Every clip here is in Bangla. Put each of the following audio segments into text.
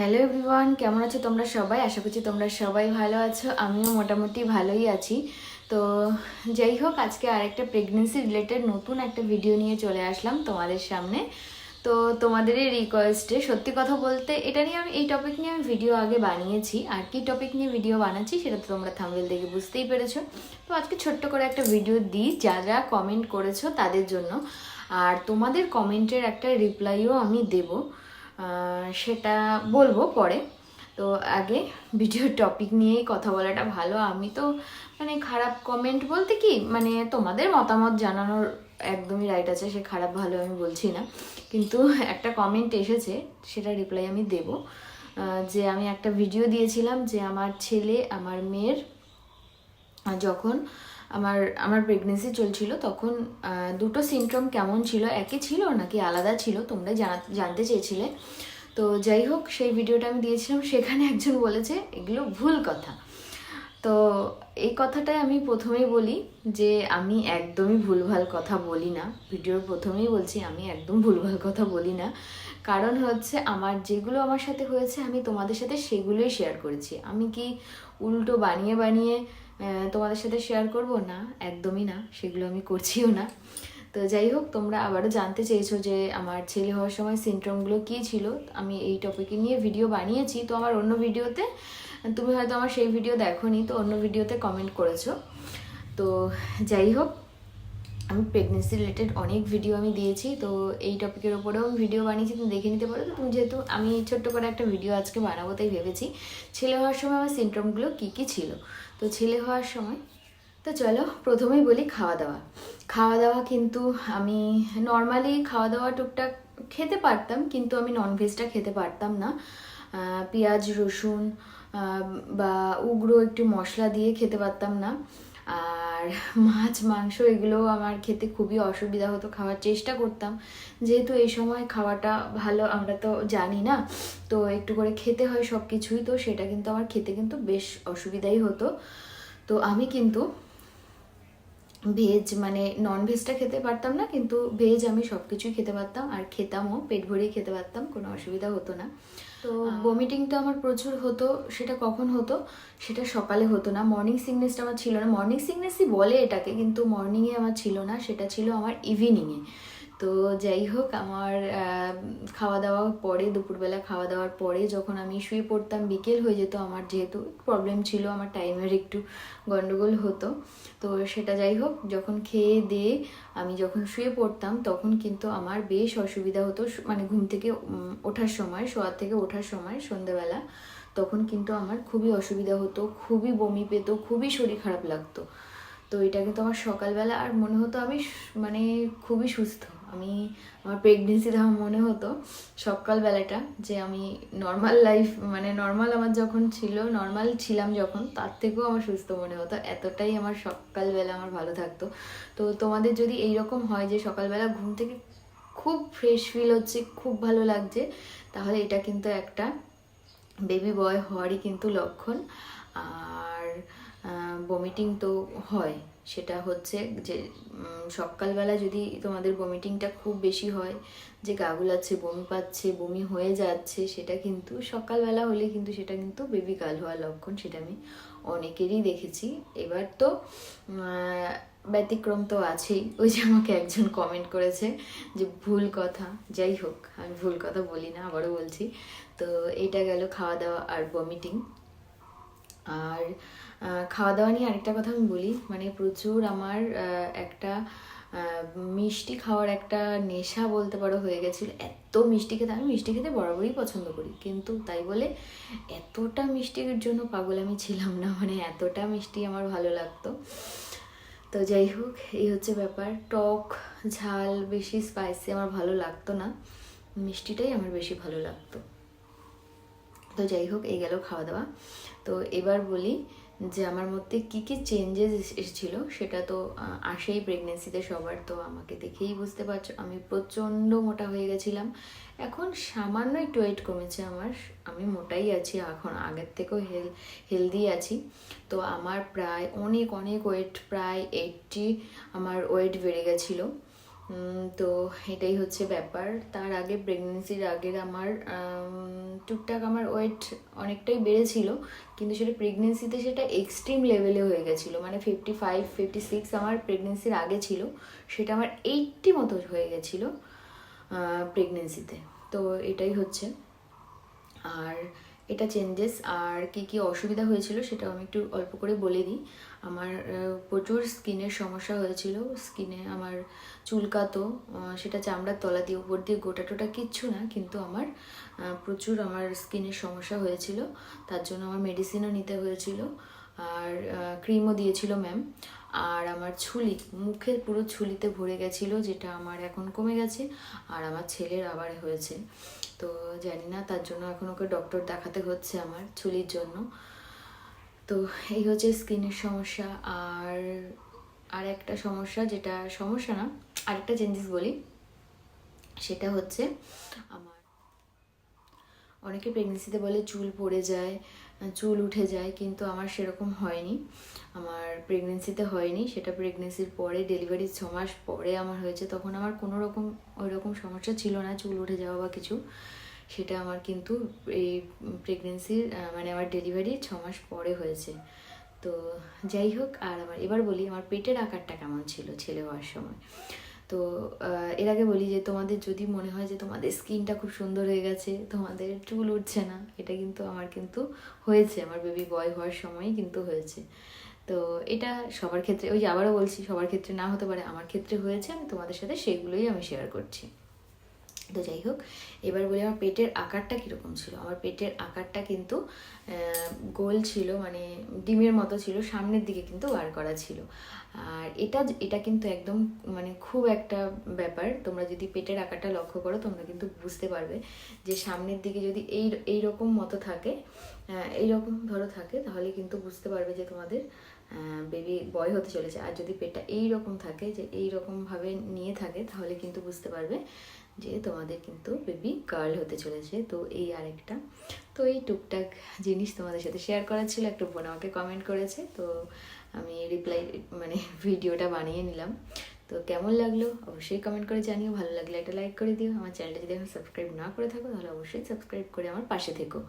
হ্যালো এভরিওয়ান, কেমন আছো তোমরা সবাই? আশা করছি তোমরা সবাই ভালো আছো। আমিও মোটামুটি ভালোই আছি। তো যাই হোক, আজকে আরেকটা প্রেগনেন্সি রিলেটেড নতুন একটা ভিডিও নিয়ে চলে আসলাম তোমাদের সামনে। তো তোমাদের এই রিকোয়েস্টে সত্যি কথা বলতে এটা নিয়ে আমি, এই টপিক নিয়ে আমি ভিডিও আগে বানিয়েছি। আর কি টপিক নিয়ে ভিডিও বানাচ্ছি সেটা তো তোমরা থামবেল দেখে বুঝতেই পেরেছ। তো আজকে ছোট্ট করে একটা ভিডিও দিই, যা যা কমেন্ট করেছ তাদের জন্য। আর তোমাদের কমেন্টের একটা রিপ্লাইও আমি দেবো। সেটা বলব পরে। তো আগে ভিডিওর টপিক নিয়েই কথা বলাটা ভালো। আমি তো মানে খারাপ কমেন্ট বলতে কি মানে তোমাদের মতামত জানানোর একদমই রাইট আছে, সে খারাপ ভালো আমি বলছি না। কিন্তু একটা কমেন্ট এসেছে সেটা রিপ্লাই আমি দেব। যে আমি একটা ভিডিও দিয়েছিলাম যে আমার ছেলে, আমার মেয়ের, যখন আমার আমার প্রেগনেন্সি চলছিল, তখন দুটো সিমটম কেমন ছিল? একই ছিল নাকি আলাদা ছিল? তোমরা জানা, জানতে চেয়েছিলে। তো যাই হোক, সেই ভিডিওটা আমি দিয়েছিলাম, সেখানে একজন বলেছে, এগুলো ভুল কথা। তো এই কথাটাই আমি প্রথমেই বলি যে, আমি একদমই ভুলভাল কথা বলি না। ভিডিওর প্রথমেই বলছি, আমি একদম ভুলভাল কথা বলি না। কারণ হচ্ছে, আমার যেগুলো আমার সাথে হয়েছে, আমি তোমাদের সাথে সেগুলোই শেয়ার করেছি। আমি কি উল্টো বানিয়ে বানিয়ে তোমাদের সাথে শেয়ার করব না, একদমই না, সেগুলো আমি করছিও না। তো যাই হোক, তোমরা আবারও জানতে চেয়েছো যে আমার ছেলে হওয়ার সময় সিনড্রোমগুলো কী ছিল। আমি এই টপিকে নিয়ে ভিডিও বানিয়েছি, তো আমার অন্য ভিডিওতে তুমি হয়তো আমার সেই ভিডিও দেখো তো অন্য ভিডিওতে কমেন্ট করেছ। তো যাই হোক আমি প্রেগনেন্সি রিলেটেড অনেক ভিডিও আমি দিয়েছি, তো এই টপিকের ওপরেও আমি ভিডিও বানিয়েছি, তুমি দেখে নিতে পারো। তো তুমি যেহেতু, আমি ছোট্ট করে একটা ভিডিও আজকে বানাবো, তাই ভেবেছি ছেলে হওয়ার সময় আমার সিমটমগুলো কী কী ছিল? তো ছেলে হওয়ার সময়, তো চলো প্রথমেই বলি খাওয়া দাওয়া। খাওয়া দাওয়া কিন্তু আমি নর্মালি খাওয়া দাওয়া টুকটাক খেতে পারতাম, কিন্তু আমি ননভেজটা খেতে পারতাম না। পেঁয়াজ, রসুন বা উগ্র একটু মশলা দিয়ে খেতে পারতাম না। আর মাছ, মাংস এগুলো আমার খেতে খুবই অসুবিধা হতো, খাওয়ার চেষ্টা করতাম। যেহেতু এই সময় খাওয়াটা ভালো, আমরা তো জানি না। তো একটু করে খেতে হয় সব কিছুই তো সেটা কিন্তু আমার খেতে কিন্তু বেশ অসুবিধাই হতো। তো আমি কিন্তু ভেজ মানে নন ভেজটা খেতে পারতাম না কিন্তু ভেজ আমি সব কিছুই খেতে পারতাম আর খেতামও পেট ভরিয়ে খেতে পারতাম কোনো অসুবিধা হতো না। তো বমিটিংটা আমার প্রচুর হতো সেটা কখন হতো? সেটা সকালে হতো না মর্নিং সিকনেসটা আমার ছিল না। মর্নিং সিকনেসই বলে এটাকে কিন্তু মর্নিংয়ে আমার ছিল না সেটা ছিল আমার ইভিনিংয়ে তো যাই হোক আমার খাওয়া দাওয়ার পরে, দুপুরবেলা খাওয়া দাওয়ার পরে যখন আমি শুয়ে পড়তাম, বিকেল হয়ে যেত আমার যেহেতু প্রবলেম ছিল, আমার টাইমের একটু গন্ডগোল হতো। তো সেটা যাই হোক যখন খেয়ে দিয়ে আমি যখন শুয়ে পড়তাম, তখন কিন্তু আমার বেশ অসুবিধা হতো। মানে ঘুম থেকে ওঠার সময়, শোয়ার থেকে ওঠার সময়, সন্ধ্যেবেলা, তখন কিন্তু আমার খুবই অসুবিধা হতো, খুবই বমি পেত, খুবই শরীর খারাপ লাগতো। তো এটা কিন্তু আমার সকালবেলা, আর মনে হতো আমি মানে খুবই সুস্থ। আমি আমার প্রেগনেন্সি আমার মনে হতো সকালবেলাটা যে আমি নর্মাল লাইফ মানে নর্মাল আমার যখন ছিল নর্মাল ছিলাম যখন, তার থেকেও আমার সুস্থ মনে হতো। এতটাই আমার সকালবেলা আমার ভালো থাকতো। তো তোমাদের যদি এইরকম হয় যে সকালবেলা ঘুম থেকে খুব ফ্রেশ ফিল হচ্ছে, খুব ভালো লাগছে, তাহলে এটা কিন্তু একটা বেবি বয় হওয়ারই কিন্তু লক্ষণ। আর বমিটিং তো হয়। সেটা হচ্ছে যে সকালবেলা যদি তোমাদের বমিটিংটা খুব বেশি হয়, যে গাগুলাচ্ছে, বমি পাচ্ছে, বমি হয়ে যাচ্ছে, সেটা কিন্তু সকালবেলা হলে কিন্তু সেটা কিন্তু বেবি গাল হওয়ার লক্ষণ সেটা আমি অনেকেরই দেখেছি। এবার তো ব্যতিক্রম তো আছেই। ওই যে আমাকে একজন কমেন্ট করেছে যে, ভুল কথা। যাই হোক, আমি ভুল কথা বলি না, আবারও বলছি। তো এটা গেল খাওয়া দাওয়া আর ভমিটিং আর খাওয়া দাওয়া নিয়ে আরেকটা কথা আমি বলি মানে প্রচুর আমার একটা মিষ্টি খাওয়ার একটা নেশা বলতে পারো হয়ে গেছিল। এত মিষ্টি খেতে, আমি মিষ্টি খেতে বরাবরই পছন্দ করি, কিন্তু তাই বলে এতটা মিষ্টির জন্য পাগল আমি ছিলাম না মানে এতটা মিষ্টি আমার ভালো লাগতো। তো যাই হোক, এই হচ্ছে ব্যাপার। টক, ঝাল বেশি স্পাইসি আমার ভালো লাগতো না, মিষ্টিটাই আমার বেশি ভালো লাগতো। তো যাই হোক, এই গেল খাওয়া দাওয়া তো এবার বলি যে আমার মধ্যে কি কি চেঞ্জেস এসেছিল সেটা তো আসেই প্রেগনেন্সিতে সবার। তো আমাকে দেখেই বুঝতে পারছ, আমি প্রচণ্ড মোটা হয়ে গেছিলাম। এখন সামান্য একটু ওয়েট কমেছে আমার, আমি মোটাই আছি, এখন আগের থেকেও হেল হেলদি আছি। তো আমার প্রায় অনেক অনেক ওয়েট প্রায় এইটটি আমার ওয়েট বেড়ে গেছিল। তো এটাই হচ্ছে ব্যাপার। তার আগে প্রেগনেন্সির আগের আমার টুকটাক আমার ওয়েট অনেকটাই বেড়েছিল, কিন্তু সেটা প্রেগনেন্সিতে সেটা এক্সট্রিম লেভেলে হয়ে গেছিল। মানে ফিফটি ফাইভ ফিফটি সিক্স আমার প্রেগনেন্সির আগে ছিল, সেটা আমার এইটটি মতো হয়ে গেছিল প্রেগনেন্সিতে তো এটাই হচ্ছে। আর এটা চেঞ্জেস আর কি কি অসুবিধা হয়েছিল সেটাও আমি একটু অল্প করে বলে দিই। আমার প্রচুর স্কিনের সমস্যা হয়েছিল। স্কিনে আমার চুলকাতো সেটা চামড়ার তলা দিয়ে, উপর দিয়ে, গোটা টোটা কিচ্ছু না, কিন্তু আমার প্রচুর আমার স্কিনের সমস্যা হয়েছিল। তার জন্য আমার মেডিসিনও নিতে হয়েছিল। আর ক্রিমও দিয়েছিল ম্যাম আর আমার ছুলি, মুখে পুরো ছুলিতে ভরে গেছিল, যেটা আমার এখন কমে গেছে, আর আমার ছেলের আবার হয়েছে। তো জানি না, তার জন্য এখন ওকে ডক্টর দেখাতে হচ্ছে আমার চুলির জন্য। তো এই হচ্ছে স্কিনের সমস্যা। আর আর একটা সমস্যা যেটা, সমস্যা না, আরেকটা চেঞ্জেস বলি। সেটা হচ্ছে আমার অনেকে প্রেগনেন্সিতে বলে চুল পড়ে যায় চুল উঠে যায়, কিন্তু আমার সেরকম হয়নি। আমার প্রেগনেন্সিতে হয়নি, সেটা প্রেগনেন্সির পরে ডেলিভারি ছ মাস পরে আমার হয়েছে, তখন আমার কোনো রকম ওই রকম সমস্যা ছিল না, চুল উঠে যাওয়া বা কিছু। সেটা আমার কিন্তু এই প্রেগনেন্সির মানে আমার ডেলিভারি ছ মাস পরে হয়েছে। তো যাই হোক, আর আমার, এবার বলি, আমার পেটের আকারটা কেমন ছিল ছেলে হওয়ার সময়? তো এর আগে বলি যে তোমাদের যদি মনে হয় যে তোমাদের স্কিনটা খুব সুন্দর হয়ে গেছে, তোমাদের চুল উঠছে না, এটা কিন্তু আমার কিন্তু হয়েছে, আমার বেবি বয় হওয়ার সময়ই কিন্তু হয়েছে। তো এটা সবার ক্ষেত্রে, ওই যে আবারও বলছি, সবার ক্ষেত্রে না হতে পারে, আমার ক্ষেত্রে হয়েছে, আমি তোমাদের সাথে সেগুলোই আমি শেয়ার করছি। তো যাই হোক, এবার বলি আমার পেটের আকারটা কীরকম ছিল? আমার পেটের আকারটা কিন্তু গোল ছিল মানে ডিমের মতো ছিল, সামনের দিকে কিন্তু বার করা ছিল। আর এটা এটা কিন্তু একদম মানে খুব একটা ব্যাপার, তোমরা যদি পেটের আকারটা লক্ষ্য করো, তোমরা কিন্তু বুঝতে পারবে যে সামনের দিকে যদি এই এই রকম মতো থাকে এই রকম ধরো থাকে, তাহলে কিন্তু বুঝতে পারবে যে তোমাদের বেবি বয় হতে চলেছে। আর যদি পেটটা এই রকম থাকে, যে এই রকমভাবে নিয়ে থাকে, তাহলে কিন্তু বুঝতে পারবে যে তোমাদের কিন্তু বেবি গার্ল হতে চলেছে, তো এই আরেকটা। তো এই টুকটাক জিনিস তোমাদের সাথে শেয়ার করার ছিল, একটা বোন আমাকে কমেন্ট করেছে, তো আমি রিপ্লাই মানে ভিডিওটা বানিয়ে নিলাম। তো কেমন লাগল অবশ্যই কমেন্ট করে জানিও, ভালো লাগলে একটা লাইক করে দিও। আমার চ্যানেলটা যদি এখন সাবস্ক্রাইব না করে থাকো, তাহলে অবশ্যই সাবস্ক্রাইব করে আমার পাশে থেকো।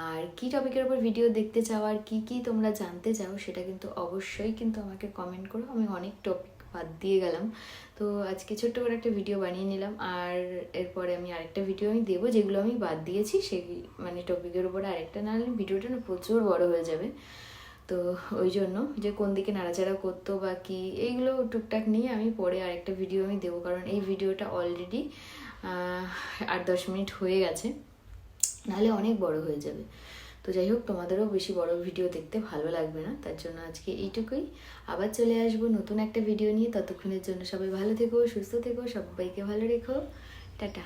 আর কি টপিকের ওপর ভিডিও দেখতে চাও, আর কি কি তোমরা জানতে চাও, সেটা কিন্তু অবশ্যই কিন্তু আমাকে কমেন্ট করো। আমি অনেক টপিক বাদ দিয়ে গেলাম। তো আজকে ছোট্ট করে একটা ভিডিও বানিয়ে নিলাম। আর এরপরে আমি আরেকটা ভিডিও আমি দেবো, যেগুলো আমি বাদ দিয়েছি। সেই মানে টপিকের উপরে আরেকটা, না হলে ভিডিওটা না প্রচুর বড় হয়ে যাবে। তো ওই জন্য যে কোন দিকে নাড়াচাড়া করতো বা কি, এইগুলো টুকটাক নিয়ে আমি পরে আরেকটা ভিডিও আমি দেবো। কারণ এই ভিডিওটা অলরেডি আট দশ মিনিট হয়ে গেছে। নাহলে অনেক বড় হয়ে যাবে। তো যাই হোক, তোমাদেরও বেশি বড় ভিডিও দেখতে ভালো লাগবে না, তার জন্য আজকে এইটুকুই। আবার চলে আসব নতুন একটা ভিডিও নিয়ে, ততক্ষণের জন্য সবাই ভালো থেকো, সুস্থ থেকো, সবাইকে ভালো রেখো। টাটা।